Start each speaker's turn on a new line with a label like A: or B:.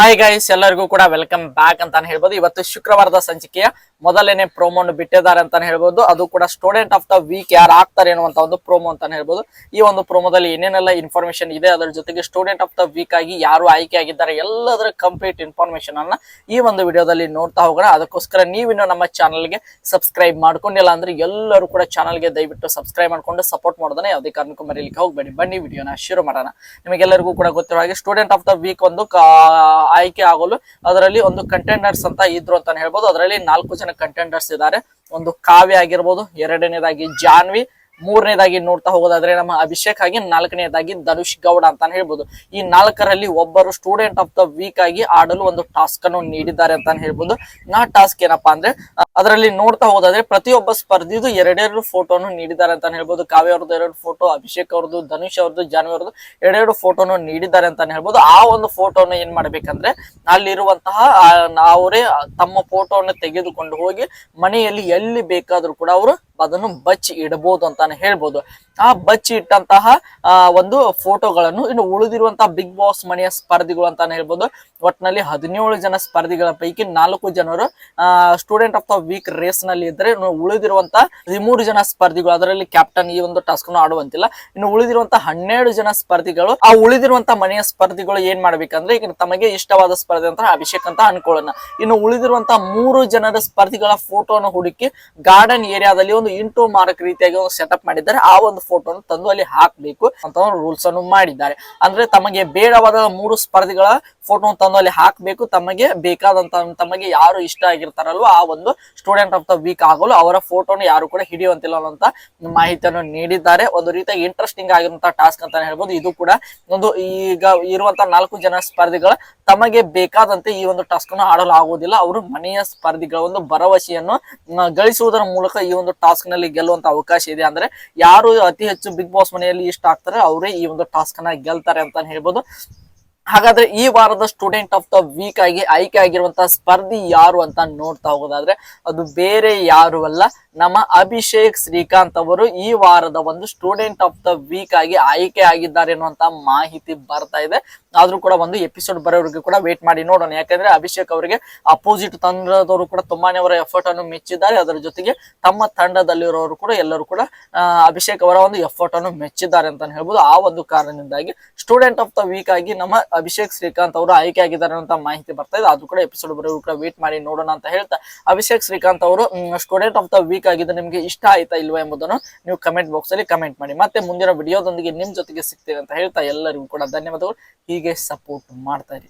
A: Hi guys ಎಲ್ಲರಿಗೂ ಕೂಡ welcome back ಅಂತಾನೆ ಹೇಳ್ಬೋದು. ಇವತ್ತು ಶುಕ್ರವಾರದ ಸಂಚಿಕೆಯ ಮೊದಲನೇ ಪ್ರೋಮೋ ಬಿಟ್ಟಿದ್ದಾರೆ ಅಂತಾನೆ ಹೇಳ್ಬೋದು. ಅದು ಕೂಡ ಸ್ಟೂಡೆಂಟ್ ಆಫ್ ದ ವೀಕ್ ಯಾರು ಆಗ್ತಾರೆ ಅನ್ನುವಂತ ಒಂದು ಪ್ರೋಮೋ ಅಂತಾನೆ ಹೇಳ್ಬೋದು. ಈ ಒಂದು ಪ್ರೋಮೋದಲ್ಲಿ ಏನೇನೆಲ್ಲ ಇನ್ಫಾರ್ಮೇಶನ್ ಇದೆ, ಅದರ ಜೊತೆಗೆ ಸ್ಟೂಡೆಂಟ್ ಆಫ್ ದ ವೀಕ್ ಆಗಿ ಯಾರು ಆಯ್ಕೆ ಆಗಿದ್ದಾರೆ ಎಲ್ಲದರ ಕಂಪ್ಲೀಟ್ ಇನ್ಫಾರ್ಮೇಶನ್ ಅನ್ನ ಈ ಒಂದು ವಿಡಿಯೋದಲ್ಲಿ ನೋಡ್ತಾ ಹೋಗೋಣ. ಅದಕ್ಕೋಸ್ಕರ ನೀವಿನ್ನು ನಮ್ಮ ಚಾನಲ್ಗೆ ಸಬ್ಸ್ಕ್ರೈಬ್ ಮಾಡ್ಕೊಂಡಿಲ್ಲ ಅಂದ್ರೆ ಎಲ್ಲರೂ ಕೂಡ ಚಾನಲ್ಗೆ ದಯವಿಟ್ಟು ಸಬ್ಸ್ಕ್ರೈಬ್ ಮಾಡ್ಕೊಂಡು ಸಪೋರ್ಟ್ ಮಾಡೋದನ್ನ ಯಾವುದೇ ಕಾರಣಕ್ಕೂ ಮರೀಲಿಕ್ಕೆ ಹೋಗ್ಬೇಡಿ. ಬನ್ನಿ, ವಿಡಿಯೋನ ಶುರು ಮಾಡೋಣ. ನಿಮಗೆಲ್ಲರಿಗೂ ಕೂಡ ಗೊತ್ತಿರೋ ಹಾಗೆ ಸ್ಟೂಡೆಂಟ್ ಆಫ್ ದ ವೀಕ್ ಒಂದು ಆಯ್ಕೆ ಆಗಲು ಅದರಲ್ಲಿ ಒಂದು ಕಂಟೆಂಡರ್ಸ್ ಅಂತ ಇದ್ರು ಅಂತಾನೆ ಹೇಳ್ಬೋದು. ಅದರಲ್ಲಿ ನಾಲ್ಕು ಜನ ಕಂಟೆಂಡರ್ಸ್ ಇದ್ದಾರೆ. ಒಂದು ಕಾವ್ಯ ಆಗಿರ್ಬೋದು, ಎರಡನೇದಾಗಿ ಜಾನ್ವಿ ಮೂರನೇದಾಗಿ ನೋಡ್ತಾ ಹೋಗೋದಾದ್ರೆ ನಮ್ಮ ಅಭಿಷೇಕ್ ಆಗಿ ನಾಲ್ಕನೇದಾಗಿ ಧನುಷ್ ಗೌಡ ಅಂತಾನೆ ಹೇಳ್ಬೋದು. ಈ ನಾಲ್ಕರಲ್ಲಿ ಒಬ್ಬರು ಸ್ಟೂಡೆಂಟ್ ಆಫ್ ದ ವೀಕ್ ಆಗಿ ಆಡಲು ಒಂದು ಟಾಸ್ಕ್ ಅನ್ನು ನೀಡಿದ್ದಾರೆ ಅಂತಾನೆ ಹೇಳ್ಬೋದು. ನಾ ಟಾಸ್ಕ್ ಏನಪ್ಪಾ ಅಂದ್ರೆ ಅದರಲ್ಲಿ ನೋಡ್ತಾ ಹೋಗೋದಾದ್ರೆ ಪ್ರತಿಯೊಬ್ಬ ಸ್ಪರ್ಧಿದು ಎರಡೆರಡು ಫೋಟೋನು ನೀಡಿದ್ದಾರೆ ಅಂತಾನೆ ಹೇಳ್ಬೋದು. ಕಾವ್ಯ ಅವ್ರದ್ದು ಎರಡು ಫೋಟೋ ಅಭಿಷೇಕ್ ಅವ್ರದ್ದು, ಧನುಷ್ ಅವ್ರದ್ದು, ಜಾನ್ವಿ ಅವ್ರದ್ದು ಎರಡೆರಡು ಫೋಟೋನು ನೀಡಿದ್ದಾರೆ ಅಂತಾನೆ ಹೇಳ್ಬೋದು. ಆ ಒಂದು ಫೋಟೋನ ಏನ್ ಮಾಡ್ಬೇಕಂದ್ರೆ, ಅಲ್ಲಿರುವಂತಹ ಅವರೇ ತಮ್ಮ ಫೋಟೋವನ್ನು ತೆಗೆದುಕೊಂಡು ಹೋಗಿ ಮನೆಯಲ್ಲಿ ಎಲ್ಲಿ ಬೇಕಾದ್ರೂ ಕೂಡ ಅವರು ಅದನ್ನು ಬಚ್ಚಿ ಇಡಬಹುದು ಅಂತಾನೆ ಹೇಳ್ಬೋದು. ಆ ಬಚ್ಚಿ ಇಟ್ಟಂತಹ ಒಂದು ಫೋಟೋಗಳನ್ನು ಇನ್ನು ಉಳಿದಿರುವಂತಹ ಬಿಗ್ ಬಾಸ್ ಮನೆಯ ಸ್ಪರ್ಧಿಗಳು ಅಂತಾನೆ ಹೇಳ್ಬೋದು. ಒಟ್ಟಿನಲ್ಲಿ ಹದಿನೇಳು ಜನ ಸ್ಪರ್ಧಿಗಳ ಪೈಕಿ ನಾಲ್ಕು ಜನರು ಸ್ಟೂಡೆಂಟ್ ಆಫ್ ದ ವೀಕ್ ರೇಸ್ನಲ್ಲಿ ಇದ್ರೆ ಉಳಿದಿರುವಂತಹ ಹದಿಮೂರು ಜನ ಸ್ಪರ್ಧಿಗಳು. ಅದರಲ್ಲಿ ಕ್ಯಾಪ್ಟನ್ ಈ ಒಂದು ಟಾಸ್ಕ್ ಅನ್ನು ಆಡುವಂತಿಲ್ಲ. ಇನ್ನು ಉಳಿದಿರುವಂತಹ ಹನ್ನೆರಡು ಜನ ಸ್ಪರ್ಧಿಗಳು, ಆ ಉಳಿದಿರುವಂತಹ ಮನೆಯ ಸ್ಪರ್ಧಿಗಳು ಏನ್ ಮಾಡ್ಬೇಕಂದ್ರೆ, ಈಗ ತಮಗೆ ಇಷ್ಟವಾದ ಸ್ಪರ್ಧೆ ಅಂತ ಅಭಿಷೇಕ್ ಅಂತ ಅನ್ಕೊಳ್ಳೋಣ. ಇನ್ನು ಉಳಿದಿರುವಂತಹ ಮೂರು ಜನರ ಸ್ಪರ್ಧಿಗಳ ಫೋಟೋನ ಹುಡುಕಿ, ಗಾರ್ಡನ್ ಏರಿಯಾದಲ್ಲಿ ಒಂದು ಇಂಟು ಮಾರಕ್ ರೀತಿಯಾಗಿ ಒಂದು ಸೆಟಪ್ ಮಾಡಿದ್ದಾರೆ. ಆ ಒಂದು ಫೋಟೋ ತಂದು ಅಲ್ಲಿ ಹಾಕ್ಬೇಕು ಅಂತ ಒಂದು ರೂಲ್ಸ್ ಅನ್ನು ಮಾಡಿದ್ದಾರೆ. ಅಂದ್ರೆ ತಮಗೆ ಬೇಡವಾದ ಮೂರು ಸ್ಪರ್ಧಿಗಳ ಫೋಟೋ ತಂದು ಅಲ್ಲಿ ಹಾಕ್ಬೇಕು. ತಮಗೆ ಬೇಕಾದಂತ, ತಮಗೆ ಯಾರು ಇಷ್ಟ ಆಗಿರ್ತಾರಲ್ವ ಆ ಒಂದು ಸ್ಟೂಡೆಂಟ್ ಆಫ್ ದ ವೀಕ್ ಆಗಲು ಅವರ ಫೋಟೋನ ಯಾರು ಕೂಡ ಹಿಡಿಯುವಂತಿಲ್ಲ ಅನ್ನೋಂತ ಮಾಹಿತಿಯನ್ನು ನೀಡಿದ್ದಾರೆ. ಒಂದು ರೀತಿಯಾಗಿ ಇಂಟ್ರೆಸ್ಟಿಂಗ್ ಆಗಿರುವಂತಹ ಟಾಸ್ಕ್ ಅಂತಾನೆ ಹೇಳ್ಬೋದು. ಇದು ಕೂಡ ಒಂದು ಈಗ ಇರುವಂತಹ ನಾಲ್ಕು ಜನ ಸ್ಪರ್ಧಿಗಳ ತಮಗೆ ಬೇಕಾದಂತೆ ಈ ಒಂದು ಟಾಸ್ಕ್ ಅನ್ನು ಆಡಲು ಆಗುವುದಿಲ್ಲ. ಅವರು ಮನೆಯ ಸ್ಪರ್ಧಿಗಳ ಒಂದು ಭರವಸೆಯನ್ನು ಗಳಿಸುವುದರ ಮೂಲಕ ಈ ಒಂದು ಟಾಸ್ಕ್ನಲ್ಲಿ ಗೆಲ್ಲುವಂತ ಅವಕಾಶ ಇದೆ. ಅಂದ್ರೆ ಯಾರು ಅತಿ ಹೆಚ್ಚು ಬಿಗ್ ಬಾಸ್ ಮನೆಯಲ್ಲಿ ಇಷ್ಟ ಆಗ್ತಾರೆ, ಅವರೇ ಈ ಒಂದು ಟಾಸ್ಕ್ ಅನ್ನ ಗೆಲ್ತಾರೆ ಅಂತಾನೆ ಹೇಳ್ಬೋದು. ಹಾಗಾದ್ರೆ ಈ ವಾರದ ಸ್ಟೂಡೆಂಟ್ ಆಫ್ ದ ವೀಕ್ ಆಗಿ ಆಯ್ಕೆ ಆಗಿರುವಂತಹ ಸ್ಪರ್ಧಿ ಯಾರು ಅಂತ ನೋಡ್ತಾ ಹೋಗೋದಾದ್ರೆ ಅದು ಬೇರೆ ಯಾರು ಅಲ್ಲ, ನಮ್ಮ ಅಭಿಷೇಕ್ ಶ್ರೀಕಾಂತ್ ಅವರು ಈ ವಾರದ ಒಂದು ಸ್ಟೂಡೆಂಟ್ ಆಫ್ ದ ವೀಕ್ ಆಗಿ ಆಯ್ಕೆ ಆಗಿದ್ದಾರೆ ಅನ್ನುವಂತ ಮಾಹಿತಿ ಬರ್ತಾ ಇದೆ. ಆದ್ರೂ ಕೂಡ ಒಂದು ಎಪಿಸೋಡ್ ಬರೋವರೆಗೂ ಕೂಡ ವೇಟ್ ಮಾಡಿ ನೋಡೋಣ. ಯಾಕಂದ್ರೆ ಅಭಿಷೇಕ್ ಅವರಿಗೆ ಅಪೋಸಿಟ್ ತಂಡದವರು ಕೂಡ ತುಂಬಾನೇ ಅವರ ಎಫರ್ಟ್ ಅನ್ನು ಮೆಚ್ಚಿದ್ದಾರೆ. ಅದರ ಜೊತೆಗೆ ತಮ್ಮ ತಂಡದಲ್ಲಿರೋರು ಕೂಡ ಎಲ್ಲರೂ ಕೂಡ ಅಭಿಷೇಕ್ ಅವರ ಒಂದು ಎಫರ್ಟ್ ಅನ್ನು ಮೆಚ್ಚಿದ್ದಾರೆ ಅಂತ ಹೇಳ್ಬೋದು. ಆ ಒಂದು ಕಾರಣದಿಂದಾಗಿ ಸ್ಟೂಡೆಂಟ್ ಆಫ್ ದ ವೀಕ್ ಆಗಿ ನಮ್ಮ ಅಭಿಷೇಕ್ ಶ್ರೀಕಾಂತ್ ಅವರು ಆಯ್ಕೆ ಆಗಿದ್ದಾರೆ ಅಂತ ಮಾಹಿತಿ ಬರ್ತಾ ಇದೆ. ಅದು ಕೂಡ ಎಪಿಸೋಡ್ ಬರೋರು ಕೂಡ ವೇಟ್ ಮಾಡಿ ನೋಡೋಣ ಅಂತ ಹೇಳ್ತಾ ಅಭಿಷೇಕ್ ಶ್ರೀಕಾಂತ್ ಅವರು ಸ್ಟೂಡೆಂಟ್ ಆಫ್ ದ ವೀಕ್ ಆಗಿದ್ದು ನಿಮಗೆ ಇಷ್ಟ ಆಯ್ತಾ ಇಲ್ವಾ ಎಂಬುದನ್ನು ನೀವು ಕಮೆಂಟ್ ಬಾಕ್ಸ್ ಅಲ್ಲಿ ಕಮೆಂಟ್ ಮಾಡಿ. ಮತ್ತೆ ಮುಂದಿನ ವಿಡಿಯೋದೊಂದಿಗೆ ನಿಮ್ ಜೊತೆಗೆ ಸಿಗ್ತೇವೆ ಅಂತ ಹೇಳ್ತಾ ಎಲ್ಲರಿಗೂ ಕೂಡ ಧನ್ಯವಾದಗಳು. ಹೀಗೆ ಸಪೋರ್ಟ್ ಮಾಡ್ತಾ ಇರಿ.